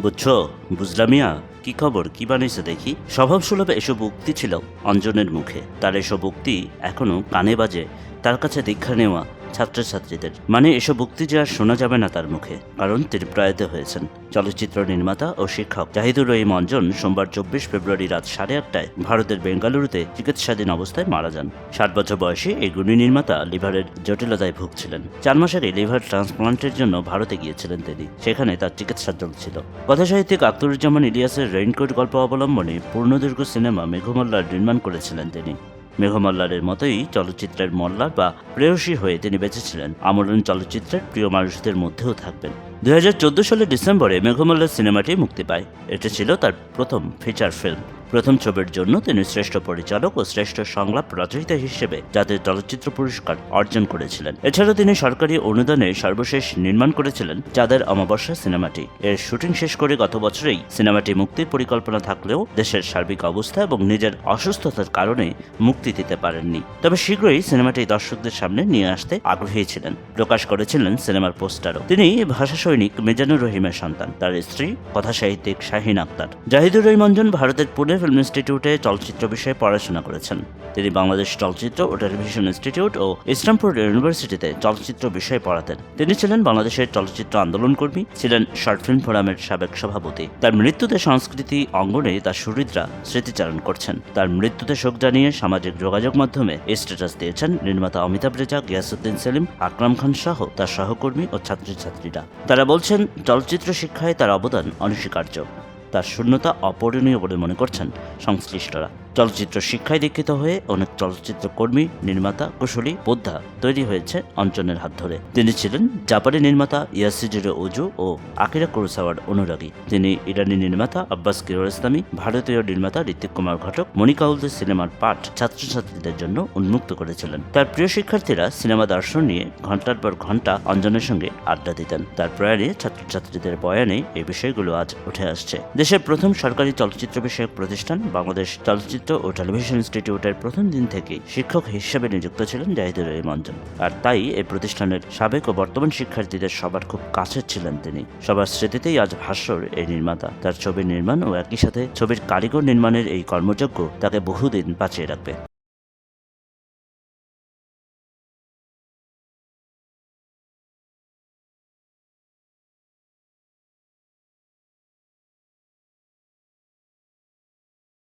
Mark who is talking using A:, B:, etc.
A: বুঝছ? বুঝলাম বুঝলামিয়া কি খবর? কি বানিয়েছে দেখি? স্বভাব সুলভে এসব উক্তি ছিল অঞ্জনের মুখে। তার এসব উক্তি এখনও কানে বাজে। তার কাছে দীক্ষা নেওয়া। ছাত্রছাত্রীদের। মানে এসব উক্তি যে আর শোনা যাবে না তার মুখে, কারণ তিনি প্রয়াত হয়েছেন। চলচ্চিত্র নির্মাতা ও শিক্ষক জাহিদুর রহিম অঞ্জন সোমবার চব্বিশ ফেব্রুয়ারি রাত সাড়ে আটটায় ভারতের বেঙ্গালুরুতে চিকিৎসাধীন অবস্থায় মারা যান। ষাট বছর বয়সী এই গুণী নির্মাতা লিভারের জটিলতায় ভুগছিলেন। চার মাস আগে লিভার ট্রান্সপ্লান্টের জন্য ভারতে গিয়েছিলেন তিনি, সেখানে তার চিকিৎসা চলছিল। কথাসাহিত্যিক আখতারুজ্জামান ইলিয়াসের রেইনকোট গল্প অবলম্বনে পূর্ণদৈর্ঘ্য সিনেমা মেঘমল্লার নির্মাণ করেছিলেন তিনি। মেঘমল্লারের মতোই চলচ্চিত্রের মল্লার বা প্রেয়সী হয়ে তিনি বেঁচেছিলেন। আমরণ চলচ্চিত্রের প্রিয় মানুষদের মধ্যেও থাকবেন। দু হাজার চোদ্দ সালের ডিসেম্বরে মেঘমল্লার সিনেমাটি মুক্তি পায়। এটি ছিল তার প্রথম ফিচার ফিল্ম। প্রথম ছবির জন্য তিনি শ্রেষ্ঠ পরিচালক ও শ্রেষ্ঠ সংলাপ রচয়িতা হিসেবে জাতীয় চলচ্চিত্র পুরস্কার অর্জন করেছিলেন। এছাড়াও তিনি সরকারি অনুদানে সর্বশেষ নির্মাণ করেছিলেন চাঁদের অমাবস্যা সিনেমাটি। এর শুটিং শেষ করে গত বছরেই সিনেমাটি মুক্তির পরিকল্পনা থাকলেও দেশের সার্বিক অবস্থা এবং নিজের অসুস্থতার কারণে মুক্তি দিতে পারেননি। তবে শীঘ্রই সিনেমাটি দর্শকদের সামনে নিয়ে আসতে আগ্রহী ছিলেন। প্রকাশ করেছিলেন সিনেমার পোস্টারও। তিনি ভাষা সৈনিক মিজানুর রহিমের সন্তান। তার স্ত্রী কথাসাহিত্যিক শাহিন আক্তার। জাহিদুর রহিম অঞ্জন ভারতের পুনে ফিল্ম ইনস্টিটিউটে চলচ্চিত্র বিষয়ে পড়াশোনা করেছেন। তিনি বাংলাদেশ চলচ্চিত্র ও টেলিভিশন ইনস্টিটিউট ও স্ট্যামফোর্ড ইউনিভার্সিটিতে চলচ্চিত্র বিষয়ে পড়াতেন। তিনি ছিলেন বাংলাদেশের চলচ্চিত্র আন্দোলন কর্মী ছিলেন শর্ট ফিল্ম ফোরামের সাবেক সভাপতি। তার মৃত্যুতে সংস্কৃতি অঙ্গনে তার সুহৃদরা স্মৃতিচারণ করছেন। তার মৃত্যুতে শোক জানিয়ে সামাজিক যোগাযোগ মাধ্যমে স্ট্যাটাস দিয়েছেন নির্মাতা অমিতাভ রেজা গিয়াসুদ্দিন সেলিম, আকরাম খান সহ তার সহকর্মী ও ছাত্রছাত্রীরা। তারা বলছেন, চলচ্চিত্র শিক্ষায় তার অবদান অনস্বীকার্য। তার শূন্যতা অপরণীয় বলে মনে করছেন সংশ্লিষ্টরা। চলচ্চিত্র শিক্ষায় দীক্ষিত হয়ে অনেক চলচ্চিত্র কর্মী, নির্মাতা, কুশলী, বোদ্ধা তৈরি হয়েছে অঞ্চনের হাত ধরে। তিনি ছিলেন জাপানি নির্মাতা ইয়াসিজুরে উজু ও আকিরা কুরুসাওয়ার অনুরাগী। তিনি ইরানি নির্মাতা আব্বাস কিরোর ইসলামী, ভারতীয় নির্মাতা ঋতিক কুমার ঘটক মনিকাউলদের সিনেমার পাঠ ছাত্রছাত্রীদের জন্য উন্মুক্ত করেছিলেন। তার প্রিয় শিক্ষার্থীরা সিনেমা দর্শন নিয়ে ঘণ্টার পর ঘণ্টা অঞ্জনের সঙ্গে আড্ডা দিতেন। তার প্রয়াণে ছাত্রছাত্রীদের বয়ানে এই বিষয়গুলো আজ উঠে আসছে। দেশের প্রথম সরকারি চলচ্চিত্র বিষয়ক প্রতিষ্ঠান বাংলাদেশ চলচ্চিত্র ও টেলিভিশন ইনস্টিটিউটের প্রথম দিন থেকেই শিক্ষক হিসেবে নিযুক্ত ছিলেন জাহিদুর রহমান অঞ্জন আর তাই এই প্রতিষ্ঠানের সাবেক ও বর্তমান শিক্ষার্থীদের সবার খুব কাছের ছিলেন তিনি। সবার স্মৃতিতেই আজ ভাস্বর এই নির্মাতা। তার ছবির নির্মাণ ও একই সাথে ছবির কারিগর নির্মাণের এই কর্মযজ্ঞ তাকে বহুদিন বাঁচিয়ে রাখবে।